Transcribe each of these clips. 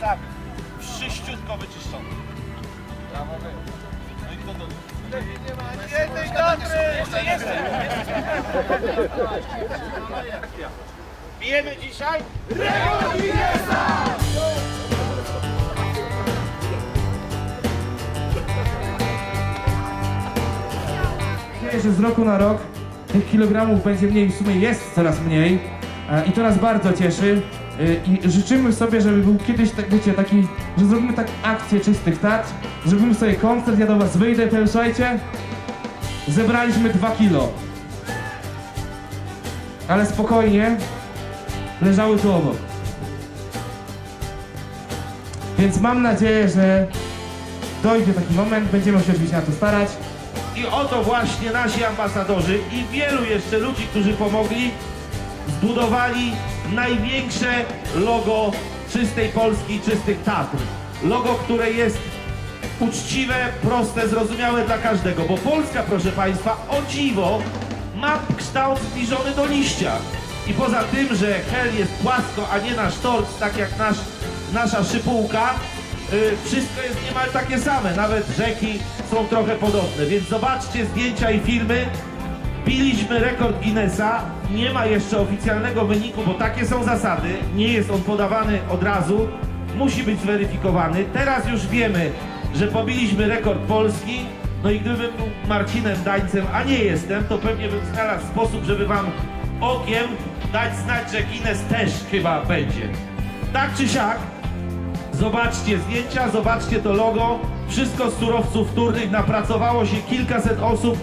sami. Wszyściutko wyczyszczone. Brawo wy. No i kto to? Nie ma jednej Tatry! Jeszcze, jeszcze! Bijemy dzisiaj? Dzieje, że z roku na rok tych kilogramów będzie mniej, w sumie jest coraz mniej e, i to nas bardzo cieszy i życzymy sobie, żeby był kiedyś, tak wiecie, taki, że zrobimy tak akcję czystych tat, zrobimy sobie koncert, ja do was wyjdę, to słuchajcie, zebraliśmy 2 kilo. Ale spokojnie, leżały tu obok. Więc mam nadzieję, że dojdzie taki moment, będziemy się oczywiście na to starać. I oto właśnie nasi ambasadorzy i wielu jeszcze ludzi, którzy pomogli, zbudowali największe logo czystej Polski i czystych Tatr. Logo, które jest uczciwe, proste, zrozumiałe dla każdego, bo Polska, proszę Państwa, o dziwo, ma kształt zbliżony do liścia. I poza tym, że hel jest płasko, a nie nasz tort, tak jak nasz, nasza szypułka, y, wszystko jest niemal takie same, nawet rzeki są trochę podobne, więc zobaczcie zdjęcia i filmy. Biliśmy rekord Guinnessa, nie ma jeszcze oficjalnego wyniku, bo takie są zasady, nie jest on podawany od razu, musi być zweryfikowany. Teraz już wiemy, że pobiliśmy rekord Polski, no i gdybym był Marcinem Dańcem, a nie jestem, to pewnie bym znalazł sposób, żeby wam okiem dać znać, że Guinness też chyba będzie. Tak czy siak, Zobaczcie zdjęcia, zobaczcie to logo. Wszystko z surowców wtórnych. Napracowało się kilkaset osób,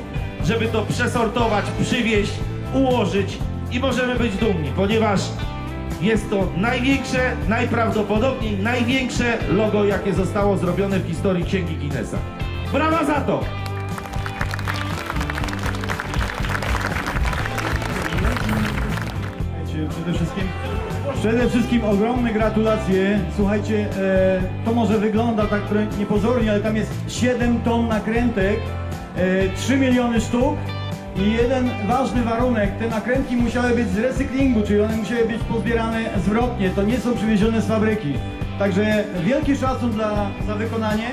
żeby to przesortować, przywieźć, ułożyć i możemy być dumni, ponieważ jest to największe, najprawdopodobniej największe logo, jakie zostało zrobione w historii Księgi Guinnessa. Brawa za to! Przede wszystkim, przede wszystkim ogromne gratulacje. Słuchajcie, e, to może wygląda tak niepozornie, ale tam jest 7 ton nakrętek, 3 miliony sztuk i jeden ważny warunek, te nakrętki musiały być z recyklingu, czyli one musiały być pozbierane zwrotnie, to nie są przywiezione z fabryki. Także wielki szacun dla, za wykonanie,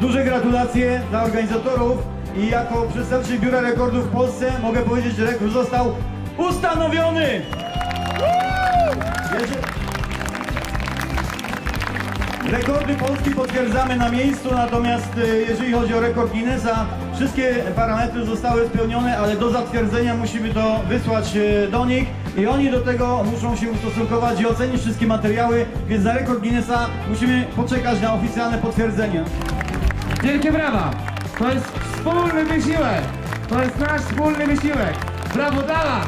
duże gratulacje dla organizatorów. I jako przedstawiciel Biura Rekordów w Polsce mogę powiedzieć, że rekord został ustanowiony! Jeżeli- Rekordy Polski potwierdzamy na miejscu, natomiast e, jeżeli chodzi o rekord Guinnessa, wszystkie parametry zostały spełnione, ale do zatwierdzenia musimy to wysłać e, do nich i oni do tego muszą się ustosunkować i ocenić wszystkie materiały, więc na rekord Guinnessa musimy poczekać na oficjalne potwierdzenie. Wielkie brawa! To jest wspólny wysiłek! To jest nasz wspólny wysiłek! Brawo dla was!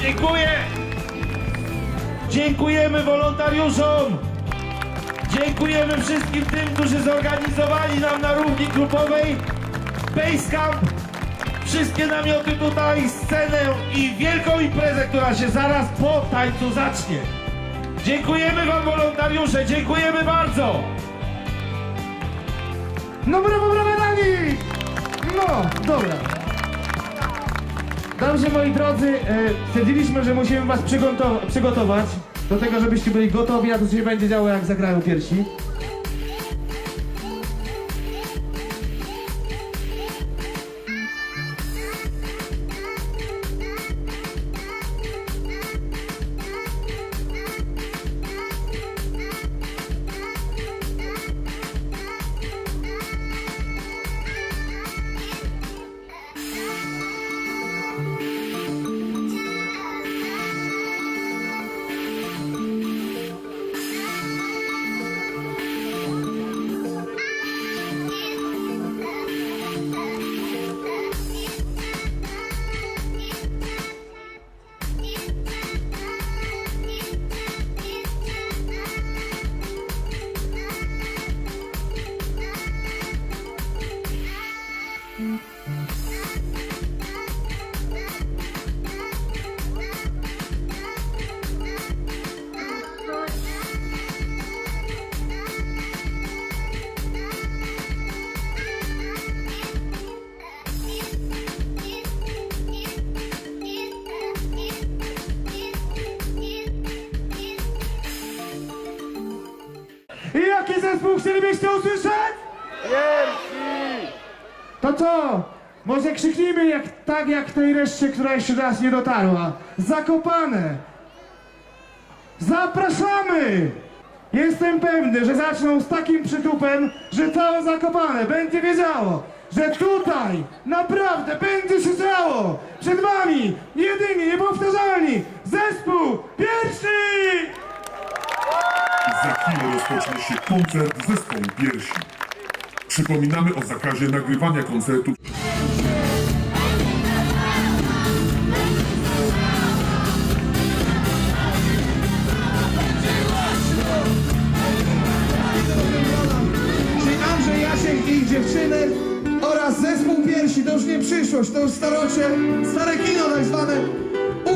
Dziękuję! Dziękujemy wolontariuszom! Dziękujemy wszystkim tym, którzy zorganizowali nam na równi grupowej Basecamp, wszystkie namioty tutaj, scenę i wielką imprezę, która się zaraz po tańcu zacznie. Dziękujemy wam wolontariusze, dziękujemy bardzo! No brawo, brawo dla nich! No, dobra. Dobrze, moi drodzy, e, stwierdziliśmy, że musimy was przygotow- przygotować do tego, żebyście byli gotowi, a to się będzie działo, jak zagrają pierwsi. zespół chcielibyście usłyszeć? To co? Może krzyknijmy jak, tak jak tej reszcie, która jeszcze raz nie dotarła. Zakopane! Zapraszamy! Jestem pewny, że zaczną z takim przytupem, że całe Zakopane będzie wiedziało, że tutaj naprawdę będzie się działo! Przed wami jedyni, niepowtarzalni zespół pierwszy! Za chwilę rozpocznie się koncert zespołu piersi. Przypominamy o zakazie nagrywania koncertów Czyli Andrzej Jasiek i dziewczyny oraz zespół piersi, to już nie przyszłość, to już starocie, stare kino tak zwane.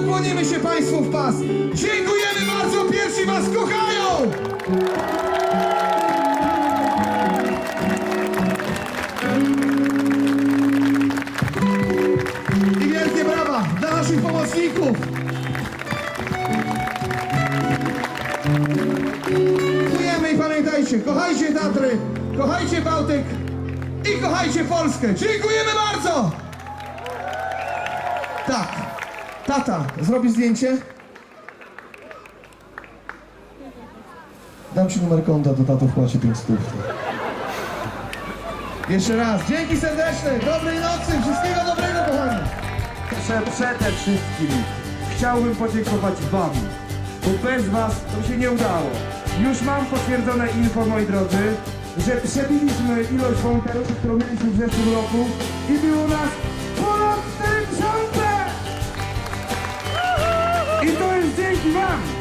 Ukłonimy się Państwu w pas. Dziękujemy bardzo, piersi Was kochają! I wielkie brawa dla naszych pomocników. Dziękujemy i pamiętajcie, kochajcie Tatry, kochajcie Bałtyk i kochajcie Polskę. Dziękujemy bardzo! Tak, tata, zrobi zdjęcie? Dam ci numer konta, to tato wpłaci 5 stów. Jeszcze raz, dzięki serdeczne, dobrej nocy, wszystkiego dobrego kochani. Prze- Przede wszystkim chciałbym podziękować Wam, bo bez Was to się nie udało. Już mam potwierdzone info, moi drodzy, że przebiliśmy ilość wolontariuszy, którą mieliśmy w zeszłym roku i było nas ponad 4000! I